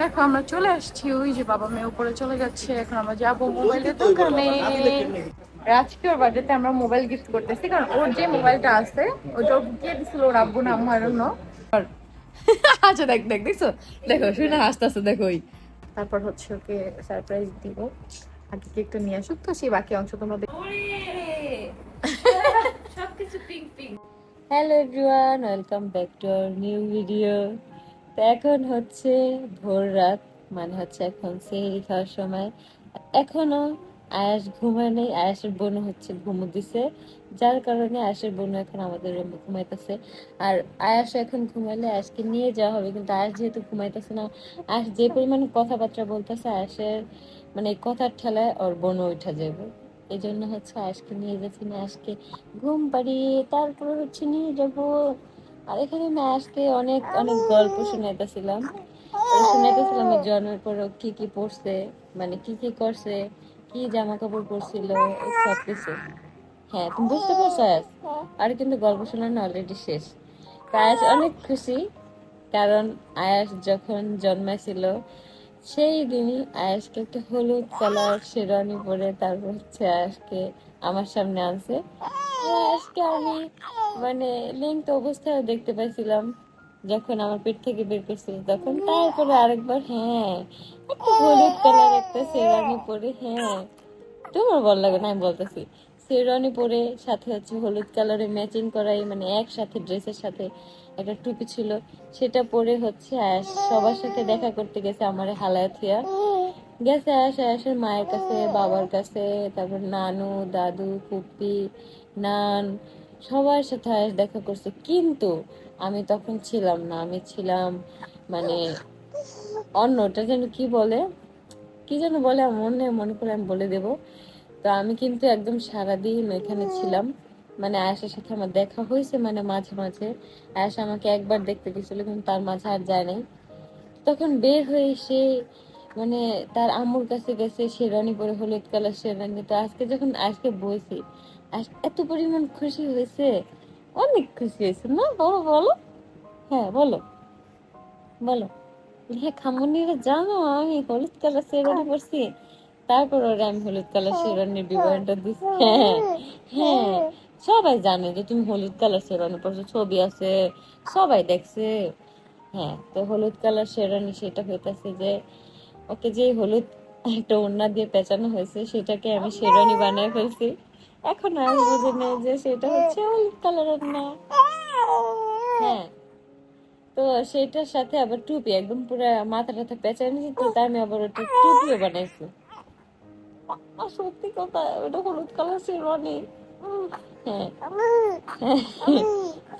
দেখো আমরা চলে আসছি ওই যে বাবা মেয়ে উপরে চলে যাচ্ছে এখন আমরা যাব মোবাইলের দোকানে। আজকে ওর বার্থডেতে আমরা মোবাইল গিফট করতেছি কারণ ওর যে মোবাইলটা আছে ওটা ওর কে দিছিল ওর আব্বু নাম না আচ্ছা দেখ দেখ দেখছ? দেখো শুনে হাসতেছে দেখো ওই। তারপর হচ্ছে ওকে সারপ্রাইজ দিব। আগে কেকটা নিয়ে আসুক তো সেই বাকি অংশ তোমরা দেখো। Hello everyone welcome back to our new video এখন হচ্ছে ভোর রাত মানে হচ্ছে এখন সেহরি খাওয়ার সময়। এখনও আয়াস ঘুমায় নেই, আয়াসের বোন হচ্ছে ঘুমো দিছে। যার কারণে আয়াসের বোন এখন আমাদের রুমে ঘুমাইতেছে। আর আয়াস এখন ঘুমাইলে আয়াসকে নিয়ে যাওয়া হবে, কিন্তু আয়াস যেহেতু ঘুমাইতেছে না, আয়াস যে পরিমাণে কথাবার্তা বলতেছে, আয়াসের মানে কথার ঠেলায় ওর বোনও উঠা যাবে। এই জন্য হচ্ছে আয়াসকে নিয়ে যাচ্ছি না, আয়াসকে ঘুম পাড়িয়ে তারপর হচ্ছে নিয়ে যাব। আর এখানে আমি আজকে অনেক অনেক গল্প শুনাইতেছিলাম। শুনাইতেছিলাম জন্মের পর কি কি পড়ছে মানে কি কি করছে, কি জামা কাপড় পরছিল সব কিছু। হ্যাঁ তুমি বুঝতে পারছ আর কিন্তু গল্প শোনানো অলরেডি শেষ। আয়াস অনেক খুশি, কারণ আয়াস যখন জন্মাইছিল, সেই দিনই আয়াসকে একটা হলুদ কালার শেরওয়ানি পরে তারপর হচ্ছে আয়াসকে আমার সামনে আনছে। আয়াসকে আমি মানে লিঙ্ক অবস্থায় দেখতে পাইছিলাম যখন আমার পেট থেকে বের করছিল তখন। তারপরে আরেকবার হ্যাঁ একটা হলুদ কালার একটা শেরওয়ানি পরে হ্যাঁ তোমার ভালো লাগে না, আমি বলতেছি। শেরওয়ানি পরে সাথে হচ্ছে হলুদ কালারে ম্যাচিং করাই মানে একসাথে ড্রেসের সাথে একটা টুপি ছিল। সেটা পরে হচ্ছে সবার সাথে দেখা করতে গেছে আমার হালায় থিয়া গেছে আয়াস, আয়াসের মায়ের কাছে, বাবার কাছে, তারপর নানু, দাদু, ফুপি নান, সবার সাথে দেখা করছে। কিন্তু আমি তখন ছিলাম না, আমি ছিলাম মানে অন্যটা যেন কি বলে? কি যেন বলে মনে মনে করে আমি বলে দেব। তো আমি কিন্তু একদম সারাদিন এখানে ছিলাম। মানে আয়াসের সাথে আমার দেখা হয়েছে মানে মাঝে মাঝে। আয়াস আমাকে একবার দেখতে গেছিল, কিন্তু তার মাঝে আর যায় নাই। তখন বের হয়ে সে মানে তার আম্মুর কাছে গেছে শেরানি পরে হলুদ কালার শেরানি তো আজকে যখন আজকে বলছি এত পরিমাণ খুশি হয়েছে। অনেক খুশি হয়েছে না? বলো বলো। হ্যাঁ বলো। বলো। হ্যাঁ খামুনিরা জানো আমি হলুদ কালার শেরানি পরছি। তারপর ওরা আমি হলুদ কালার শেরানির বিবরণটা দিচ্ছি হ্যাঁ হ্যাঁ। সবাই জানে যে তুমি হলুদ কালার শেরানি পরছো ছবি আছে সবাই দেখছে। হ্যাঁ তো হলুদ কালার শেরানি সেটা হইতাছে যে ওকে যে হলুদ একটা ওড়না দিয়ে পেঁচানো হয়েছে সেটাকে আমি শেরানি বানায় ফেলছি। এখন আর বুঝে নেই যে সেটা হচ্ছে হলুদ কালারের না হ্যাঁ। তো সেটার সাথে আবার টুপি একদম পুরো মাথা টাথা পেঁচায় নিয়েছি তো তাই আমি আবার ওটা টুপিও বানাইছি। আর সত্যি কথা ওটা হলুদ কালার শেরওয়ানি উম, হ্যাঁ।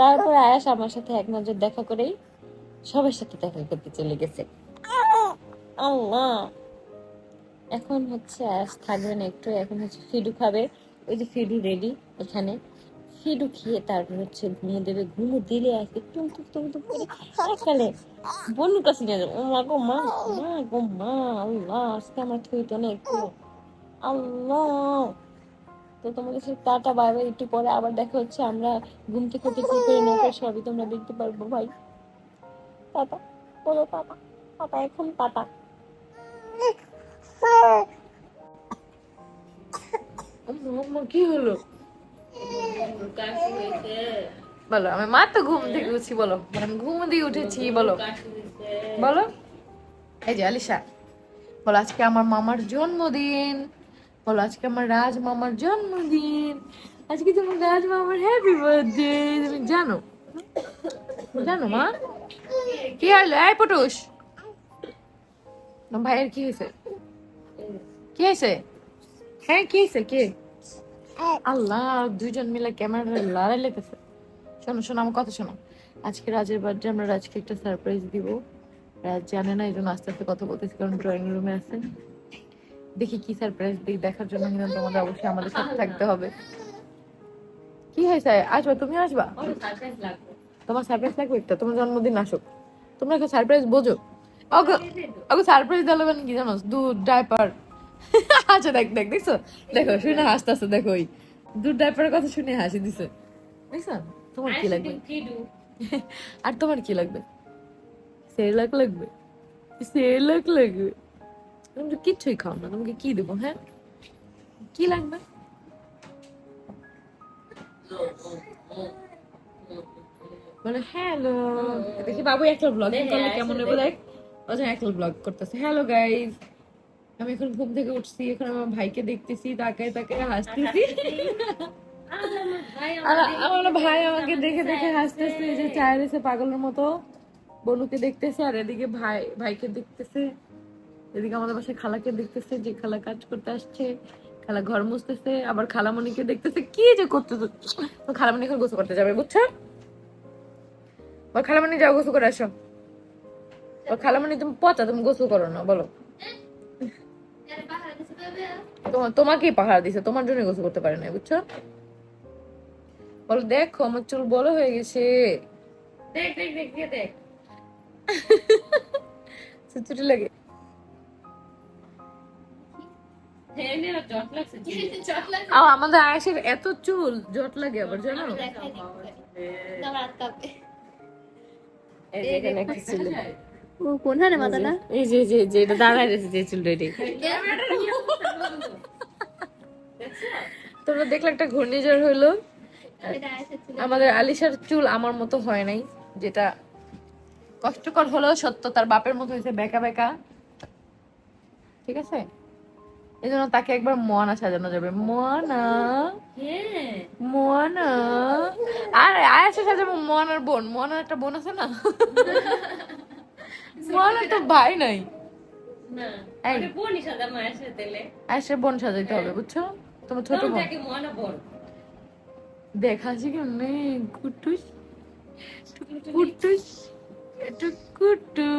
তারপর আয়াস আমার সাথে এক নজর দেখা করেই সবার সাথে দেখা করতে চলে গেছে। আল্লাহ। এখন হচ্ছে আয়াস থাকবে না একটু এখন হচ্ছে ফিডু খাবে। ওই যে ফিডু রেডি এখানে। ফিডু খেয়ে তারপর হচ্ছে ঘুমো দেবে ঘুমো দিলে আজকে টুম টুম টুম টুম করে সকালে বনুর কাছে নিয়ে যাবে। ও মা গো, মা মা গো, মা, আল্লাহ, আজকে আমার থইতো না একটু আল্লাহ। তো তোমাদের সাথে টাটা, বাই বাই, একটু পরে আবার দেখা হচ্ছে। আমরা ঘুম থেকে উঠে কি করে না করে সবই তোমরা দেখতে পারব ভাই। টাটা, বলো টাটা টাটা, এখন টাটা। কি হলো? বলো, আমি মা তো ঘুম থেকে উঠছি, বলো। আমি ঘুম দিয়ে উঠেছি, বলো। বলো। এই যে আলিশা, বলো, আজকে আমার মামার জন্মদিন। বলো, আজকে আমার রাজ মামার জন্মদিন। আজকে তোমার রাজ মামার হ্যাপি বার্থডে তুমি জানো? জানো, মা? কি হলো? এই পটুস। ভাইয়ের কি হয়েছে? কি হয়েছে? হ্যাঁ কি হয়েছে কে? আল্লাহ দুইজন মিলে ক্যামেরা লড়াই লেগেছে। শোনো শোনো আমার কথা শোনো। আজকে রাজের বার্থডে আমরা রাজকে একটা সারপ্রাইজ দিব। রাজ জানে না এই জন্য আস্তে আস্তে কথা বলতেছি কারণ ড্রয়িং রুমে আছে। দেখি কি সারপ্রাইজ দিই দেখার জন্য কিন্তু তোমাদের অবশ্যই আমাদের সাথে থাকতে হবে। কি হয়েছে? আসবা তুমি আসবা? তোমার সারপ্রাইজ লাগবে একটা? তোমার জন্মদিন আসুক। তোমরা একটা সারপ্রাইজ বোঝো। ওকে ওকে সারপ্রাইজ দিলে কি জানো? দুধ ডাইপার আচ্ছা দেখ দেখ দেখছ? দেখো শুনে হাসতে হাসতে দেখো ওই দুধ ডাইপারের কথা শুনে হাসি দিছে। দেখছ? তোমার কি লাগবে? আর তোমার কি লাগবে? সেরেলাক লাগবে। সেলাক লাগবে। তুমি তো কিচ্ছুই খাও না তোমাকে কি দেবো হ্যাঁ? কি লাগবে? বলে হ্যালো। দেখি বাবু একটা ব্লগ করলে কেমন হবে? দেখ। একটা ব্লগ করতেছে। হ্যালো গাইস আমি এখন ঘুম থেকে উঠছি, এখন আমার ভাইকে দেখতেছি, তাকায় তাকায় হাসতেছি। আর আমার ভাই আমাকে দেখে দেখে হাসতেছে যে চায়ের পাগলের মতো বনুকে দেখতেছে আর এদিকে ভাই, ভাইকে দেখতেছে। এদিকে আমাদের বাসায় খালাকে দেখতেছে, যে খালা কাজ করতে আসছে, খালা ঘর মুছতেছে, আবার খালামণিকে দেখতেছে। কি যে করতে তো খালামণি এখন গোসল করতে যাবে, বুঝছ? খালামণি যাও, গোসল করে আসো। খালামণি তুমি পচা, তুমি গোসল করো না, বলো। তোমাকেই পাহাড় দিছে তোমার জন্য গোসল করতে পারে না বুঝছ? বলো দেখো আমার চুল বড় হয়ে গেছে। দেখ দেখ দেখ দেখ। ছুটি লাগে। হ্যাঁ আমাদের আয়েসের এত চুল জট লাগে আবার জানো? এখানে একটা। ও কোন হারে মাথা না এই যে যে যে এটা দাঁড়ায় রয়েছে যে চুলটা এটাই। তোমরা দেখলে একটা ঘূর্ণিঝড় হইল আমাদের আলিশার চুল আমার মতো হয় নাই যেটা কষ্টকর হলেও সত্য তার বাপের মতো হয়েছে বেকা বেকা। ঠিক আছে? এই জন্য তাকে একবার মোয়ানা সাজানো যাবে। মোয়ানা হ্যাঁ মোয়ানা। আর আয়াসে সাজাবো মোয়ানার বোন। মোয়ানার একটা বোন আছে না? মোয়ানার তো ভাই নাই আয়াসের বোন সাজাইতে হবে বুঝছ? তোমার ছোট বোন। মনে বোন দেখাচ্ছি কেমনে কুটুস। কুটুস। একটু কুটু।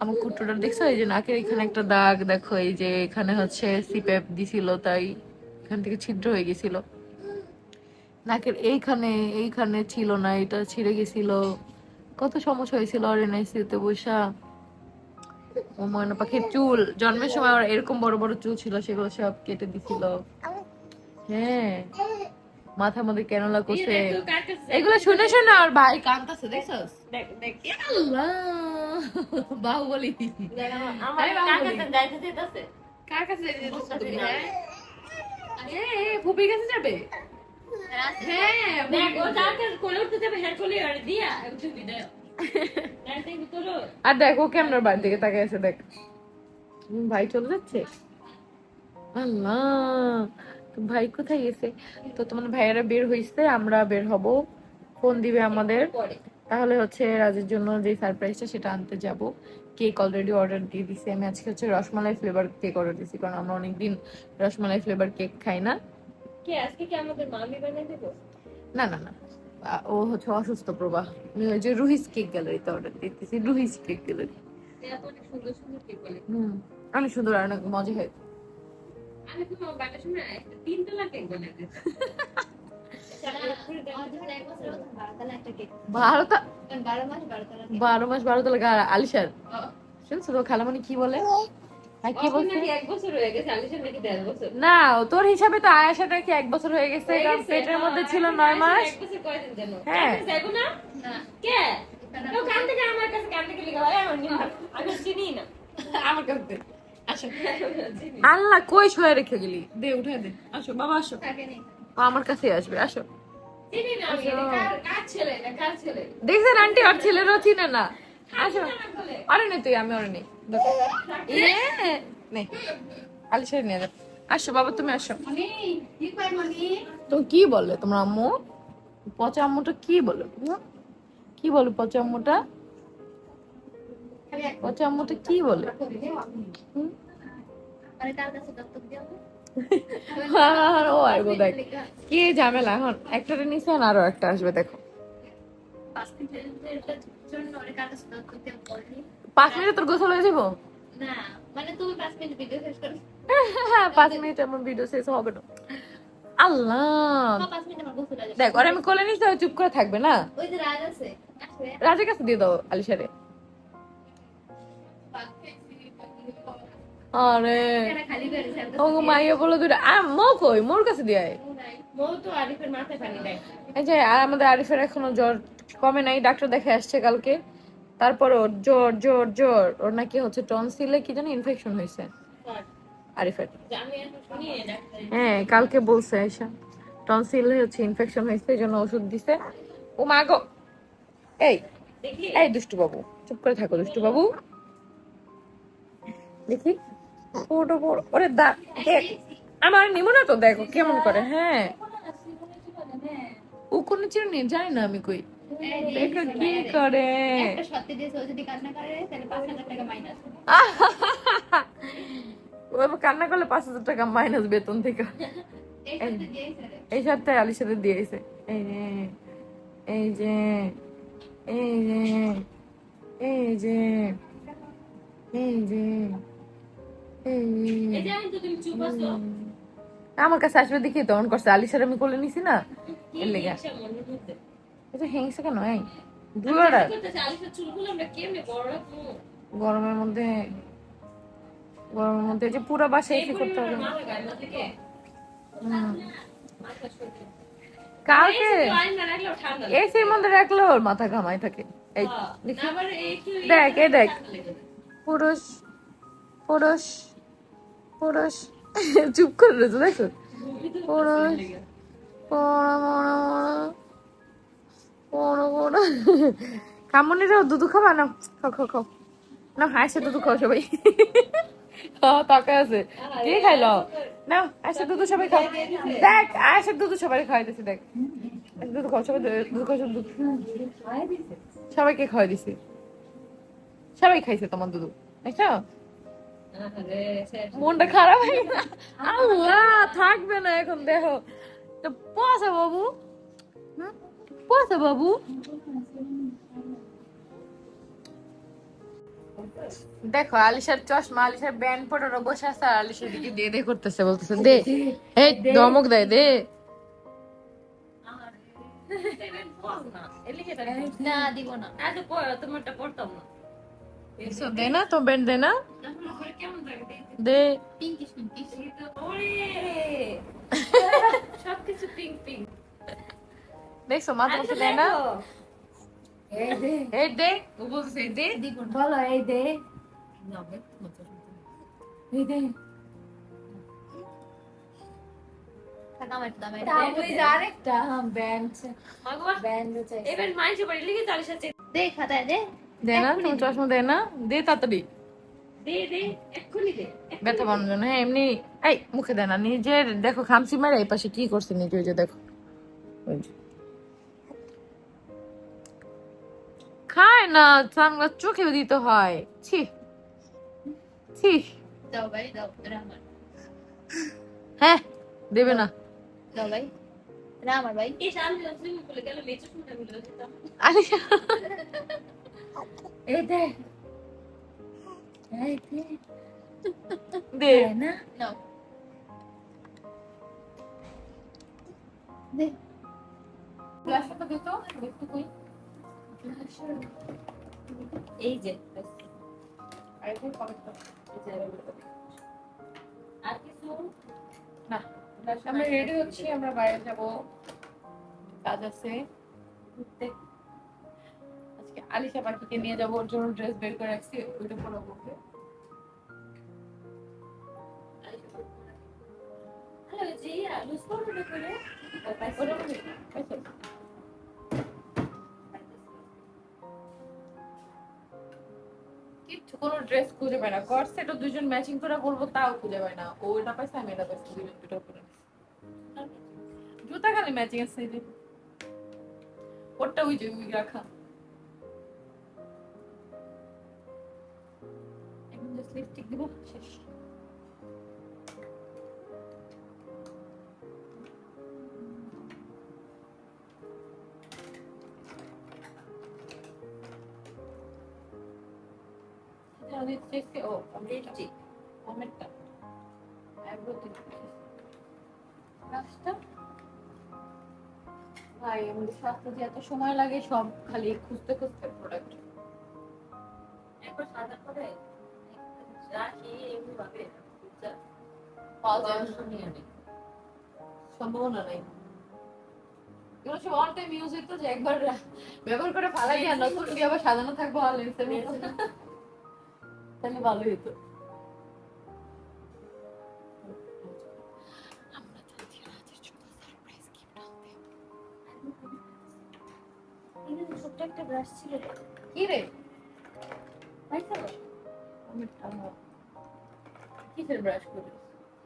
আমার কুটুটা দেখছ? এই যে নাকের এখানে একটা দাগ দেখো এই যে এখানে হচ্ছে সিপেপ দিছিল তাই এখান থেকে ছিদ্র হয়ে গেছিল। নাকের এইখানে এইখানে ছিল না এটা ছিঁড়ে গেছিল। কত সমস্যা হয়েছিল আর এনআইসিউতে বসা ও ময়না পাখির চুল জন্মের সময় আর এরকম বড় বড় চুল ছিল সেগুলো সব কেটে দিছিল। হ্যাঁ। মাথা মধ্যে কেন লাগছে কার এগুলো শুনে শুনে আর ভাই কান্তাছে দেখছস? দেখ দেখ। আল্লাহ বাহুবলি। কার কার হ্যাঁ এ, কাছে যাবে? হ্যাঁ ও আর দেখ দেখো কেমন বাড়ির দিকে তাকিয়ে আছে দেখ। ভাই চলে যাচ্ছে? আল্লাহ ভাই কোথায় গেছে? তো তোমার ভাইয়েরা বের হইছে আমরা বের হব। ফোন দিবে আমাদের। তাহলে হচ্ছে রাজের জন্য যে সারপ্রাইজটা সেটা আনতে যাব। কেক অলরেডি অর্ডার দিয়ে দিছি। আমি আজকে হচ্ছে রসমালাই ফ্লেভার কেক অর্ডার দিছি কারণ আমরা অনেকদিন রসমালাই ফ্লেভার কেক খাই না। কে? আজকে কি আমাদের মামি বানিয়ে দেবো? না না না। ও হচ্ছে অসুস্থ প্রবাহ। আমি ওই যে রুহিস কেক গ্যালারিতে অর্ডার দিতেছি রুহিস কেক গ্যালারি অনেক সুন্দর সুন্দর কেক বলে হুম অনেক সুন্দর আর অনেক মজা হয়। আমি তো বাটার সময় একটা তিনতলা কেক বানিয়ে বারো মাস বারো তালা আলিশার। শুনছো তো খালামণি কি বলে? না তোর হিসাবে তো আয়াসাটা কি এক বছর হয়ে গেছে কারণ পেটের মধ্যে ছিল নয় মাস। এক বছর কয়দিন যেন। হ্যাঁ। যাব না। কে? কেউ কান থেকে আমার কাছে কান থেকে লিখা হয় আমার নিহার আমি চিনি না। আমার কাছে দে। আসো। আল্লাহ কই শোয়া রেখে গেলি? দে উঠে দে। আসো বাবা আসো। আমার কাছে আসবে আসো। চিনি না আমি এটা কার কার ছেলে? এটা কার ছেলে? দেখছেন আন্টি আর ছেলেরাও চিনে না। আসো বলে আরে নে তুই আমি আরে নেই। নে। আলিশার নিয়ে যা। আসো বাবা তুমি আসো। তো কি বলে তোমার আম্মু? পচা আম্মুটা কি বলে? কি বলে পচা আম্মুটা? পচা আম্মুটা কি বলে? আর ও আইবো দেখ। কি ঝামেলা এখন একটা নিছে না আরও একটা আসবে দেখো। পাঁচ মিনিটে তোর গোসল হয়ে যাব না মানে তুমি পাঁচ মিনিট ভিডিও শেষ করো। হ্যাঁ পাঁচ মিনিট আমার ভিডিও শেষ হবে না। আল্লাহ! আমার পাঁচ মিনিট আমার গোসল যাবে। দেখ ওর আমি কোলে নিতে চুপ করে থাকবে না? ওই যে রাজ আছে আসবে। রাজের কাছে দিয়ে দাও আলিশারে। আরে! ও মাইয়া বলে দুটো মো কই? মোর কাছে দেয়। এই যে আর আমাদের আরিফের এখনও জ্বর কমে নাই, ডাক্তার দেখে আসছে কালকে। তারপর ওর জ্বর জ্বর জ্বর, ওর নাকি হচ্ছে টনসিলে কি জানি ইনফেকশন হয়েছে। আরিফের হ্যাঁ কালকে বলছে আয়সা টনসিলে হচ্ছে ইনফেকশন হয়েছে, এই জন্য ওষুধ দিছে। ও মা গো! এই এই দুষ্টু বাবু, চুপ করে থাকো দুষ্টু বাবু। দেখি। পুরো পুরো ওরে দা, দেখ, আমার নিমো না তো, দেখো কেমন করে হ্যাঁ। ও কোনো চিনি জানি না আমি কই। দেখো কি করে? কান্না করলে পাঁচ হাজার টাকা মাইনাস বেতন থেকে। এই সপ্তাহে আলির সাথে দিয়েছে এই যে এই যে এই যে এই যে এই যে আমার কাছে আসবে দেখি তখন করছে। আলিশার আমি কোলে নিছি না। এর লেগে। এটা হেংসে কেন এই দুয়ারা গরমের মধ্যে গরমের মধ্যে যে পুরো বাসা এসি করতে হবে। হুম। কালকে এসির মধ্যে রাখলে ওর মাথা ঘামাই থাকে। এই দেখ। এই দেখ পুরুষ পুরুষ পুরুষ। চুপ করে রয়েছে দেখো। পুরুষ পড়া মরা মরা পড়া পড়া কামনিরাও দুধু খাবা? না খাও খাও খাও। না হাসে দুধু খাও সবাই। তাকে আছে। কে খাইলো? না আয়সা দুধু সবাই খাও। দেখ আয়সা দুধু সবাই খাওয়াইতেছি, দেখ। দুধু খাও, সবাই দুধ খাও দুধ। সবাইকে খাওয়াই দিছি সবাই খাইছে তোমার দুধু। দেখছ? মনটা খারাপ হয়ে আল্লাহ, থাকবে না এখন, দেখো। তো পয়সা বাবু? হুম? পয়সা বাবু দেখো আলিশার চশমা আলিশার ব্যান্ড পটানো বসে আছে আর আলিশার দিকে দিয়ে দে করতেছে বলতেছে দে এই ধমক দেয় দে। না দিব না। দে না তো ব্যান্ড দে না। দে। পিঙ্কিশ পিঙ্কিশ সবকিছু পিঙ্ক পিঙ্ক দেখছ মাথা মাথা দেয় না? এই দে। ও দে বলো এই দে। এই দে। টাকা আমার দাম আরেকটা ব্যান্ড ব্যান্ড চাই এবার মাইছে বাড়ি লিখে তার সাথে দে না তোমার চশমা দেয় না দে তাড়াতাড়ি। ব্যথা বানানোর জন্য হ্যাঁ এমনি এই মুখে দেয় না নিজের দেখো খামসি মেরে এই পাশে কি করছে নিজে ওই যে দেখো। ওই যে। খায় না সানগ্লাস চোখে দিতে হয়। ছি। ছি। দাও ভাই দাও আমার হ্যাঁ দেবে না। দাও ভাই আমার ভাই। এই সামনে সুইমিং পুলে গেল মেচে শুনতে মিলে আরে। এই দে। এই দে। দে। না নাও। দে। গ্লাসটা তো দেখতে কই এই যে আরে কই পকেটটা আর কিছু? না আমরা রেডি হচ্ছি আমরা বাইরে যাব। কাজ আছে। আজকে আলিশা পাখিকে নিয়ে যাব ওর জন্য ড্রেস বের করে রাখছি ওইটা পরে বলবে হ্যালো জি লুজ করে ওটা কোনো ড্রেস খুঁজে পায় না। কট সেটও দুজন ম্যাচিং করে বলব, তাও খুঁজে পায় না। ও এটা পাইছে, আমি এটা পাইছি দুজন দুটো করে জুতা খালি ম্যাচিং আছে সাইজে ওরটা ওই যে, ওই রাখা। লিপস্টিক দিব, শেষ। আইব্রো ভাই আমাদের স্বাস্থ্য যে এত সময় লাগে সব খালি খুঁজতে খুঁজতে প্রোডাক্ট সম্ভাবনা নাই ইউজ হইতো যে একবার ব্যবহার করে ফালাই দিয়ে নতুন আবার সাজানো থাকব লেন্সের ছোট্ট একটা ব্রাশ ছিল কি রে? কিসের ব্রাশ করিস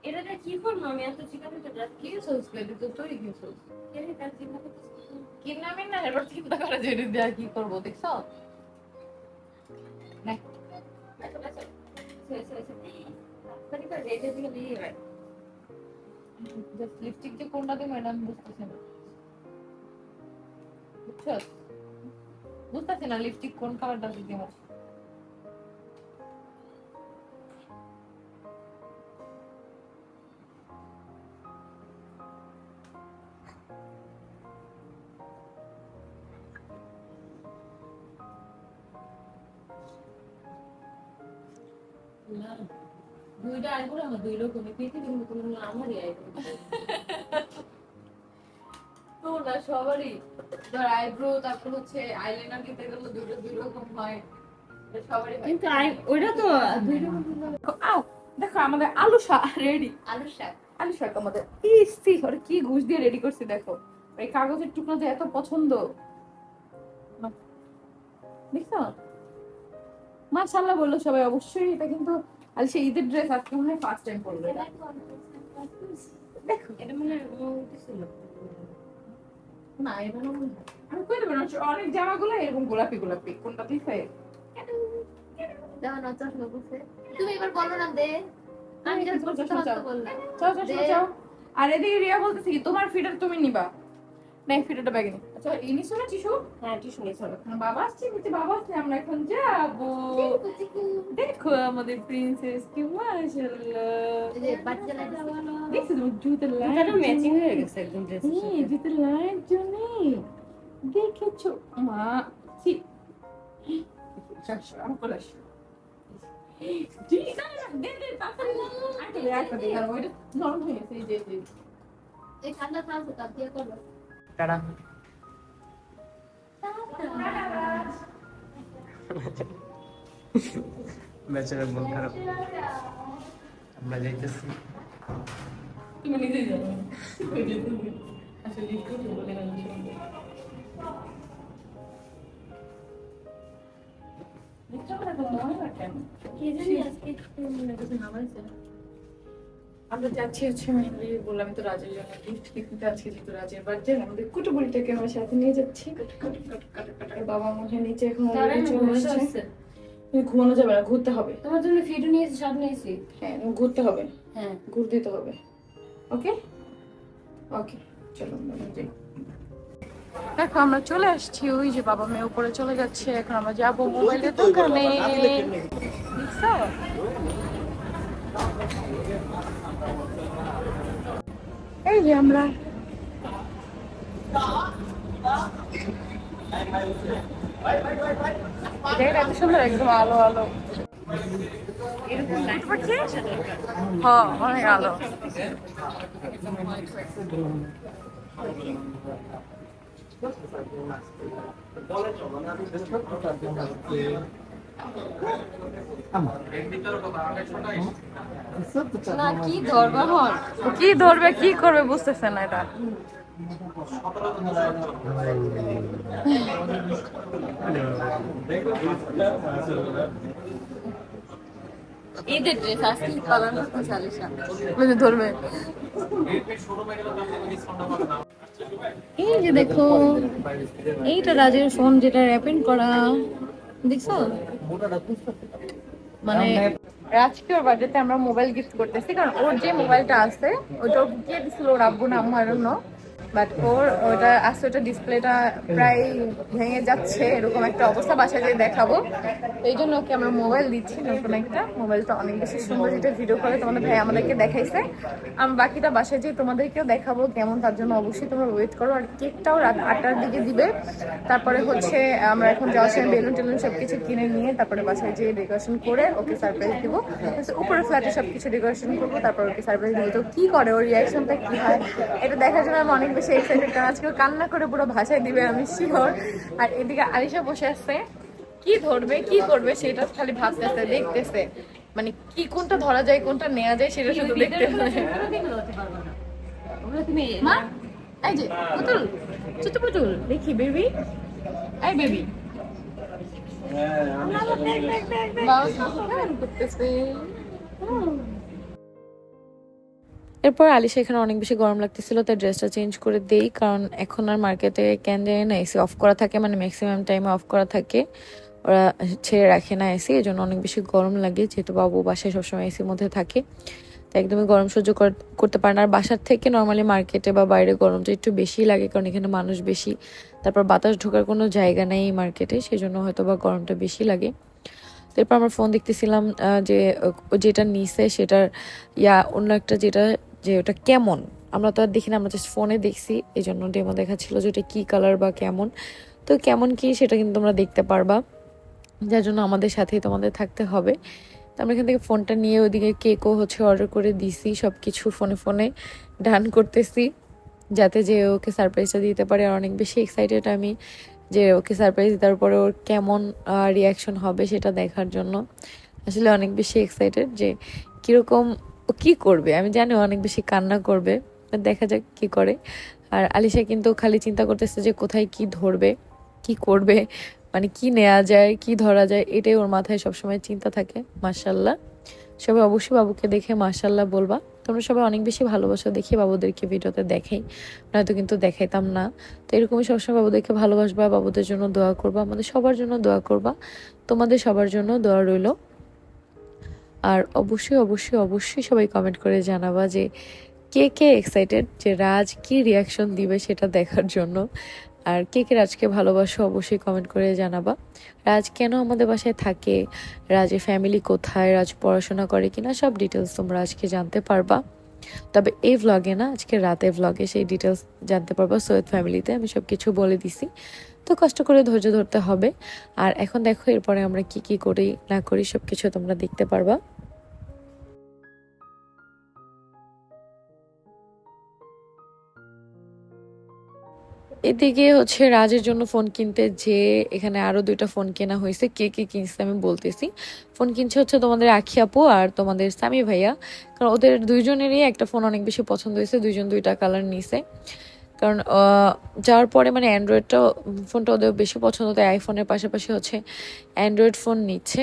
এটা কি করব? আমি এত চিকাতে তো ব্রাশ কি সোস তো তুই কি সোস খেলে কাজ চিন্তা করতেছি কিডন্যাপিং না? এবার চিন্তা করে যে কি করব দেখছ? লিপস্টিক যে কোনটা দেবো ম্যাডাম বুঝতেছি না। বুঝছস বুঝতেছি না লিপস্টিক কোন কালারটা দিতে হবে দুইটা আইবুড়ো আমার দুই রকম পৃথিবীর মতো আমারই আইবুড়ো তো না সবারই ধর আইব্রো তারপর হচ্ছে আইলাইনার কিনতে গেলে দুটো দুই রকম হয়। সবারই কিন্তু আই ওইটা তো দুই রকম আও দেখো আমাদের আলু শাক রেডি শাক। আলু শাক আমাদের। ইসি ওরে কি ঘুষ দিয়ে রেডি করছি দেখো। এই কাগজের টুকরো যে এত পছন্দ। দেখছ মাশাআল্লাহ বলল সবাই অবশ্যই এটা কিন্তু আর সেই ঈদের ড্রেস আজকে মনে হয় ফার্স্ট টাইম পরলো এটা। দেখো। এটা মনে ও উঠেছিল। না এটা না। আমি কই দেবো না অনেক জামাগুলো এরকম গোলাপি গোলাপি। কোনটা দিছে? তুমি এবার বলো না দে। আমি। বললাম। আর এদিকে রিয়া বলতেছি তোমার ফিটার তুমি নিবা। নাই ফিটারটা ব্যাগে নি। আচ্ছা ইনিছো না টিস্যু হ্যাঁ টিউশন নিয়েছিল বাবা আসছে বাবা আসছে আমরা এখন যাব। দেখো আমাদের প্রিন্সেস কি মাশাআল্লাহ। এই দেখছ তুমি জুতের লাইন ম্যাচিং হয়ে গেছে একদম ড্রেস হ্যাঁ জুতের লাইন জন্য দেখেছ? মা কি আমি বলে আসি। হয়ে এই এই এই ঠান্ডা দিয়ে করব টাটা বেচারা মন খারাপ। আমরা যাইতেছি। তুমি নিজেই জানো। ওই যে তুমি। আসলে বলে না কে জানি আজকে মনে করছে নামাইছে আমরা যাচ্ছি হচ্ছে মেনলি বললাম তো রাজের জন্য গিফট কিনতে আজকে যেহেতু রাজের বার্থডে আমাদের কুটুবুড়িটাকে আমরা সাথে নিয়ে যাচ্ছি। বাবা মনে হয় নিচে এখন ঘুমানো যাবে না ঘুরতে হবে। তোমার জন্য ফিডও নিয়েছি সব নিয়েছি। হ্যাঁ ঘুরতে হবে। হ্যাঁ। ঘুর দিতে হবে। ওকে? ওকে চলো আমরা যাই। দেখো আমরা চলে আসছি ওই যে বাবা মেয়ে উপরে চলে যাচ্ছে এখন আমরা যাব মোবাইলের দোকানে। এই যে আমরা। একদম আলো আলো। হ্যাঁ অনেক আলো। কি ধরবে কি করবে বুঝতেছে না এটা। ঈদের ড্রেস আজকে পালন করতে আলিশা ওই ধরবে। এই যে দেখো এইটা রাজের ফোন যেটা র্যাপিং করা দেখছ? মানে রাজকে ওর বার্থডেতে আমরা মোবাইল গিফট করতেছি কারণ ওর যে মোবাইলটা আছে ওইটা ও ঢুকিয়ে দিছিল ওর আব্বু না আম্মু আরন্য বাট ওর ওটা আসলে ওটা ডিসপ্লেটা প্রায় ভেঙে যাচ্ছে, এরকম একটা অবস্থা বাসায় যেয়ে দেখাবো। এই জন্য ওকে আমরা মোবাইল দিচ্ছি, নতুন একটা। মোবাইলটা অনেক বেশি সুন্দর, যেটা ভিডিও করে তোমাদের ভাই আমাদেরকে দেখাইছে। আমি, বাকিটা বাসায় যেয়ে তোমাদেরকেও দেখাবো কেমন, তার জন্য অবশ্যই তোমরা ওয়েট করো। আর কেকটাও রাত আটটার দিকে দিবে। তারপরে হচ্ছে, আমরা এখন যাওয়ার সময় বেলুন টেলুন সবকিছু কিনে নিয়ে তারপরে বাসায় যেয়ে ডেকোরেশন করে ওকে সারপ্রাইজ দিব। উপরে ফ্ল্যাটে সবকিছু ডেকোরেশন করব, তারপর ওকে সারপ্রাইজ দিব। তো কি করে ওর রিয়াকশনটা কি হয়, এটা দেখার জন্য আমি অনেক বেশি এক্সাইটেড কারণ আজকে কান্না করে পুরো ভাষায় দিবে আমি শিওর আর এদিকে আলিশা বসে আছে। কি ধরবে কি করবে সেটা খালি ভাবতেছে দেখতেছে। মানে কি কোনটা ধরা যায় কোনটা নেওয়া যায় সেটা শুধু দেখতে মা এই যে পুতুল ছোট পুতুল। দেখি বেবি। এই বেবি। বাবা কেমন করতেছে। এরপর আলিশা এখানে অনেক বেশি গরম লাগতেছিল, তাই ড্রেসটা চেঞ্জ করে দেই, কারণ এখন আর মার্কেটে কেন জানি না এসি অফ করা থাকে মানে ম্যাক্সিমাম টাইমে অফ করা থাকে। ওরা ছেড়ে রাখে না এসি এই জন্য অনেক বেশি গরম লাগে, যেহেতু বাবু বাসায় সবসময় এসির মধ্যে থাকে। তাই একদমই গরম সহ্য করতে পারে না। আর বাসার থেকে নর্মালি মার্কেটে বা বাইরে গরমটা একটু বেশি লাগে, কারণ এখানে মানুষ বেশি। তারপর বাতাস ঢোকার কোনো জায়গা নেই এই মার্কেটে সেই জন্য হয়তো বা গরমটা বেশি লাগে। তো এরপর আমরা ফোন দেখতেছিলাম যে যেটা নিছে সেটার, ইয়া, অন্য একটা যেটা যে ওটা কেমন? আমরা তো আর দেখি না, আমরা জাস্ট ফোনে দেখছি। এই জন্য ডেমো দেখাচ্ছিল যে ওটা কী কালার বা কেমন। তো কেমন কি সেটা কিন্তু তোমরা দেখতে পারবা। যার জন্য আমাদের সাথেই তোমাদের থাকতে হবে। তো আমরা এখান থেকে ফোনটা নিয়ে ওইদিকে কেকও হচ্ছে অর্ডার করে দিছি সব কিছু ফোনে ফোনে ডান করতেছি। যাতে যে ওকে সারপ্রাইজটা দিতে পারে। আর অনেক বেশি এক্সাইটেড আমি যে ওকে সারপ্রাইজ দেওয়ার পরে ওর কেমন রিয়াকশন হবে সেটা দেখার জন্য। আসলে অনেক বেশি এক্সাইটেড যে কীরকম কী করবে? আমি জানি অনেক বেশি কান্না করবে দেখা যাক কী করে। আর আলিশা কিন্তু খালি চিন্তা করতেছে যে কোথায় কি ধরবে, কি করবে মানে কি নেওয়া যায়, কি ধরা যায়, এটাই ওর মাথায় সবসময় চিন্তা থাকে মার্শাল্লাহ সবাই অবশ্যই বাবুকে দেখে মার্শাল্লাহ বলবা। তোমরা সবাই অনেক বেশি ভালোবাসো দেখি বাবুদেরকে ভিডিওতে দেখাই, নয়তো কিন্তু দেখাইতাম না। তো এরকমই সবসময় বাবুদেরকে ভালোবাসবা, বাবুদের জন্য দোয়া করবা, আমাদের সবার জন্য দোয়া করবা, তোমাদের সবার জন্য দোয়া রইল। আর অবশ্যই অবশ্যই অবশ্যই সবাই কমেন্ট করে জানাবা যে কে কে এক্সাইটেড যে রাজ কি রিয়াকশন দিবে সেটা দেখার জন্য। আর কে কে রাজকে ভালোবাসো অবশ্যই কমেন্ট করে জানাবা। রাজ কেন আমাদের বাসায় থাকে? রাজের ফ্যামিলি কোথায়? রাজ পড়াশোনা করে কিনা? সব ডিটেলস তোমরা আজকে জানতে পারবা। তবে এই ভ্লগে না, আজকে রাতে ভ্লগে সেই ডিটেলস জানতে পারবা। সৈয়দ ফ্যামিলিতে আমি সব কিছু বলে দিছি। তো কষ্ট করে ধৈর্য ধরতে হবে। আর এখন দেখো, এরপরে আমরা কি কি করি, না করি সব কিছু তোমরা দেখতে পারবা। এদিকে হচ্ছে রাজের জন্য ফোন কিনতে যে এখানে আরও দুইটা ফোন কেনা হয়েছে, কে কে কিনছে আমি বলতেছি। ফোন কিনছে হচ্ছে তোমাদের আখি আপু আর তোমাদের সামি ভাইয়া। কারণ ওদের দুইজনেরই একটা ফোন অনেক বেশি পছন্দ হয়েছে, দুইজন দুইটা কালার নিছে। কারণ যাওয়ার পরে মানে অ্যান্ড্রয়েডটা, ফোনটা ওদের বেশি পছন্দ তাই আইফোনের পাশাপাশি হচ্ছে অ্যান্ড্রয়েড ফোন নিচ্ছে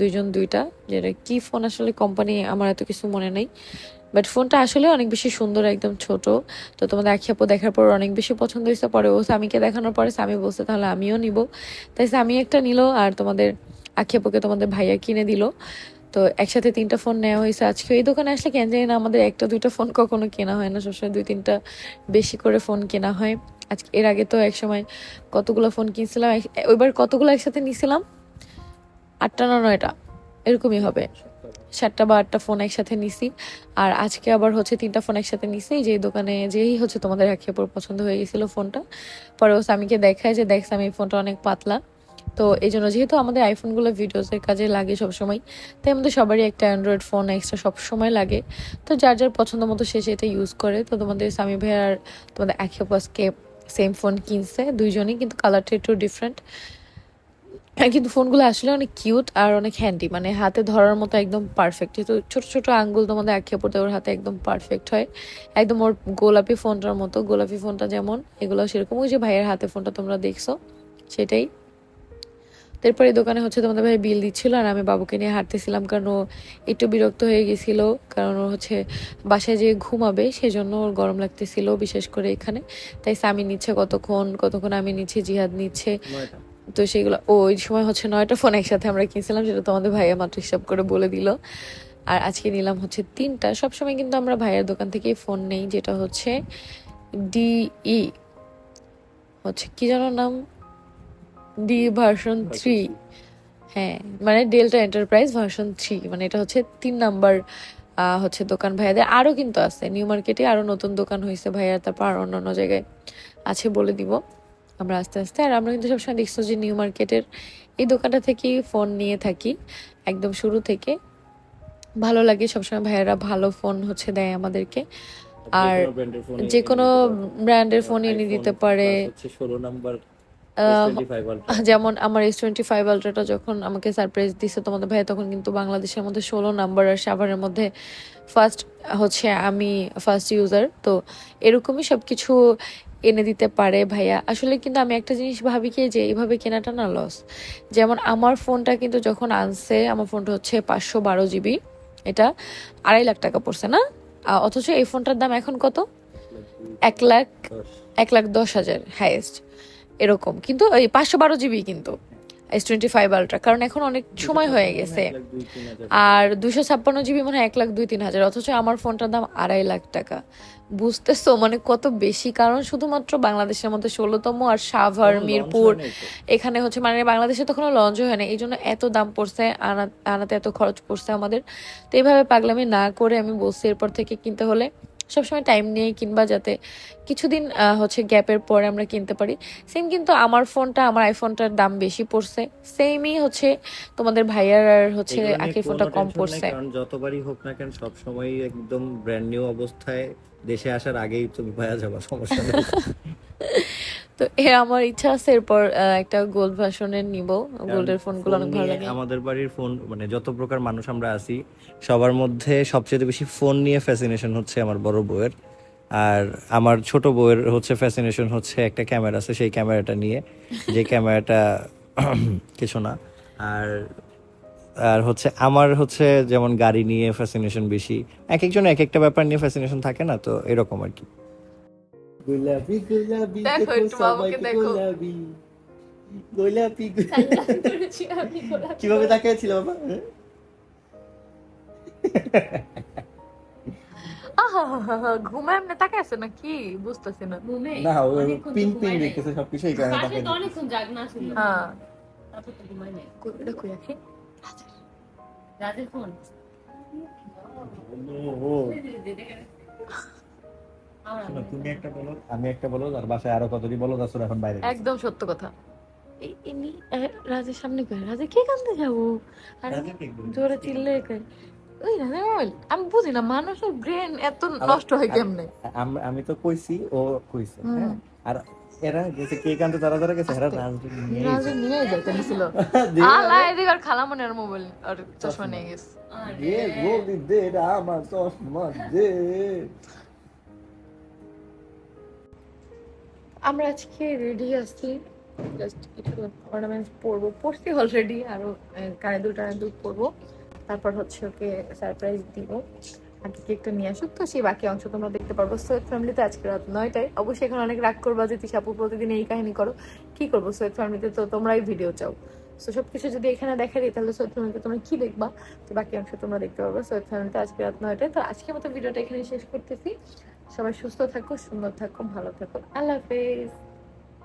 দুইজন দুইটা। যেটা কি ফোন আসলে কোম্পানি, আমার এত কিছু মনে নেই। বাট ফোনটা আসলে অনেক বেশি সুন্দর, একদম ছোট। তো তোমাদের আখি আপু দেখার পর অনেক বেশি পছন্দ হয়েছে। পরে ও স্বামীকে দেখানোর পরে স্বামী বলছে, তাহলে আমিও নিব। তাই স্বামী একটা নিল আর তোমাদের আখি আপুকে তোমাদের ভাইয়া কিনে দিল। তো একসাথে তিনটা ফোন নেওয়া হয়েছে আজকে। এই দোকানে আসলে কেন জানি না, আমাদের একটা, দুইটা ফোন কখনো কেনা হয় না। সবসময় দুই, তিনটা বেশি করে ফোন কেনা হয়। আজকে এর আগে তো এক সময় কতগুলো ফোন কিনছিলাম ওইবার কতগুলো একসাথে নিছিলাম? আটটা না নয়টা, এরকমই হবে। সাতটা বা আটটা ফোন একসাথে নিছি। আর আজকে আবার হচ্ছে তিনটা ফোন একসাথে নিছি, যে দোকানে যেই হচ্ছে তোমাদের আখি আপুর পছন্দ হয়ে গেছিল ফোনটা। পরে ও স্বামীকে দেখায় যে, দেখ স্বামী ফোনটা অনেক পাতলা। তো এই জন্য যেহেতু আমাদের আইফোনগুলো ভিডিওসের কাজে লাগে সবসময়, তাই আমাদের সবারই একটা অ্যান্ড্রয়েড ফোন এক্সট্রা সবসময় লাগে। তো যার যার পছন্দ মতো সে সেটা ইউজ করে। তো তোমাদের স্বামী ভাই আর তোমাদের একে আজকে সেম ফোন কিনছে, দুইজনই, কিন্তু কালারটা একটু ডিফারেন্ট কিন্তু ফোনগুলো আসলে অনেক কিউট আর অনেক হ্যান্ডি। মানে হাতে ধরার মতো একদম পারফেক্ট যেহেতু ছোট ছোট আঙ্গুল তোমাদের আঁকিয়ে পড়তে ওর হাতে একদম পারফেক্ট হয়। একদম ওর গোলাপি ফোনটার মতো, গোলাপি ফোনটা যেমন, এগুলো সেরকম। ওই যে ভাইয়ের হাতে ফোনটা তোমরা দেখছ, সেটাই। তারপরে দোকানে হচ্ছে তোমাদের ভাই বিল দিচ্ছিল আর আমি বাবুকে নিয়ে হাঁটতেছিলাম কারণ ও একটু বিরক্ত হয়ে গেছিল। কারণ ও হচ্ছে বাসায় যে ঘুমাবে, সেজন্য ওর গরম লাগতেছিল বিশেষ করে এখানে। তাই স্বামী নিচ্ছে কতক্ষণ কতক্ষণ আমি নিচ্ছি, জিহাদ নিচ্ছে। তো সেগুলো ও ওই সময় হচ্ছে নয়টা ফোন একসাথে আমরা কিনছিলাম যেটা তোমাদের ভাইয়া মাত্র হিসাব করে বলে দিল। আর আজকে নিলাম হচ্ছে তিনটা। সবসময় কিন্তু আমরা ভাইয়ের দোকান থেকেই ফোন নেই যেটা হচ্ছে ডিই হচ্ছে কি যেন নাম? ডি ভার্সন থ্রি হ্যাঁ মানে ডেল্টা এন্টারপ্রাইজ ভার্সন থ্রি মানে এটা হচ্ছে তিন নাম্বার হচ্ছে দোকান ভাইয়াদের। আরও কিন্তু আছে নিউ মার্কেটে আরও নতুন দোকান হয়েছে ভাইয়ার তারপর আর অন্য জায়গায় আছে বলে দিব। আমরা আস্তে আস্তে আর আমরা কিন্তু সবসময় দেখছ যে নিউ মার্কেটের এই দোকানটা থেকেই ফোন নিয়ে থাকি একদম শুরু থেকে। ভালো লাগে সবসময় ভাইয়েরা ভালো ফোন হচ্ছে দেয় আমাদেরকে। আর যে কোনো ব্র্যান্ডের ফোন এনে দিতে পারে। হচ্ছে ষোলো নাম্বার আহ, S25 যেমন আমার এস টোয়েন্টি ফাইভ আলট্রাটা যখন আমাকে সারপ্রাইজ দিছে তোমাদের ভাই তখন কিন্তু বাংলাদেশের মধ্যে ষোলো নাম্বার আর সাভারের মধ্যে ফার্স্ট হচ্ছে আমি ফার্স্ট ইউজার তো এরকমই সব কিছু এনে দিতে পারে ভাইয়া। আসলে কিন্তু আমি একটা জিনিস ভাবি কি যে এইভাবে কেনাটা না লস যেমন আমার ফোনটা কিন্তু যখন আনছে, আমার ফোনটা হচ্ছে পাঁচশো বারো জিবি। এটা আড়াই লাখ টাকা পড়ছে না? অথচ এই ফোনটার দাম এখন কত? এক লাখ এক লাখ দশ হাজার হাইয়েস্ট এরকম। কিন্তু এই পাঁচশো বারো জিবি কিন্তু। এস টোয়েন্টি ফাইভ আলট্রা কারণ এখন অনেক সময় হয়ে গেছে। আর দুশো ছাপ্পান্ন জিবি মনে এক লাখ দুই তিন হাজার অথচ আমার ফোনটার দাম আড়াই লাখ টাকা। বুঝতেছো? মানে কত বেশি? কারণ শুধুমাত্র বাংলাদেশের মধ্যে ষোলোতম আর সাভার মিরপুর এখানে হচ্ছে মানে বাংলাদেশে তো কোনো লঞ্চ হয় না এই জন্য এত দাম পড়ছে আনা আনাতে এত খরচ পড়ছে আমাদের। তো এইভাবে পাগলামি না করে আমি বলছি এরপর থেকে কিনতে হলে সবসময় টাইম নিয়ে কিনবা যাতে কিছুদিন হচ্ছে গ্যাপের পরে আমরা কিনতে পারি। সেম কিন্তু আমার ফোনটা আমার আইফোনটার দাম বেশি পড়ছে। সেমই হচ্ছে তোমাদের ভাইয়ার আর হচ্ছে আখির ফোনটা কম পড়ছে। কারণ যতবারই হোক না কেন সবসময় একদম ব্র্যান্ড নিউ অবস্থায় দেশে আসার আগেই তুমি পাওয়া যাবে সমস্যা নেই। তো এ আমার ইচ্ছা আছে এরপর একটা গোল্ড ভার্সনের নিব। গোল্ডের ফোনগুলো অনেক ভালো লাগে। আমাদের বাড়ির ফোন মানে যত প্রকার মানুষ আমরা আছি সবার মধ্যে সবচেয়ে বেশি ফোন নিয়ে ফ্যাসিনেশন হচ্ছে আমার বড় বউয়ের। আর আমার ছোট বউয়ের হচ্ছে ফ্যাসিনেশন হচ্ছে একটা ক্যামেরা আছে সেই ক্যামেরাটা নিয়ে। যে ক্যামেরাটা কিছু না। আর আর হচ্ছে আমার হচ্ছে যেমন গাড়ি নিয়ে ফ্যাসিনেশন বেশি এক একজন এক একটা ব্যাপার নিয়ে ফ্যাসিনেশন থাকে না তো এরকম আর কি। গোলাপি গোলাপি দেখো একটু দেখো। গোলাপি। গোলাপি কীভাবে তাকিয়েছিল বাবা? আহা ঘুমায় এমনি তাকে আছে না কি বুঝতেছি না। না ও পিন পিন দেখতেছে সবকিছু এই কারণে তাকে অনেকক্ষণ জাগনা ছিল। হ্যাঁ। তারপর তো ঘুমায় নাই। ফোন তুমি একটা বলো আমি একটা বলো আর বাসায় আরও কতটি বলো তাছাড়া এখন বাইরে একদম সত্য কথা। ইনি রাজের সামনে কই রাজে কে কান্দে যাব? আর। জোরে চিল্লে কই ওই রাজা মোবাইল আমি বুঝি না মানুষের ব্রেন এত নষ্ট হয় কেমনে? আমি তো কইছি ও কইছে হ্যাঁ? আর এরা গেছে কে কানতে তারা তারা গেছে? এরা নিয়ে যাইতে নিছিল। আলা এদিকে আর খালা মনে আর মোবাইল আর চশমা নিয়ে গেছে। দে আমার চশমা দে। আমরা আজকে রেডি আছি। জাস্ট একটু অর্নামেন্টস পরবো। পরছি অলরেডি আরও কানে দুল টানে দুল পরবো। তারপর হচ্ছে ওকে সারপ্রাইজ দিব। আগে কেকটা নিয়ে আসুক। তো সেই বাকি অংশ তোমরা দেখতে পারব। সৈয়দ ফ্যামিলিতে আজকে রাত নয়টায়। অবশ্যই এখন অনেক রাগ করবা যে তিশাপু প্রতিদিন এই কাহিনী করো। কি করব সৈয়দ ফ্যামিলিতে? তো তোমরাই ভিডিও চাও। তো সব কিছু যদি এখানে দেখা দিই, তাহলে সৈয়দ ফ্যামিলিতে তোমরা কি দেখবা? তো বাকি অংশ তোমরা দেখতে পারব। সৈয়দ ফ্যামিলিতে আজকে রাত নয়টায়। তো আজকের মতো ভিডিওটা এখানে শেষ করতেছি। সবাই সুস্থ থাকো, সুন্দর থাকো, ভালো থাকো। আল্লাহ হাফেজ।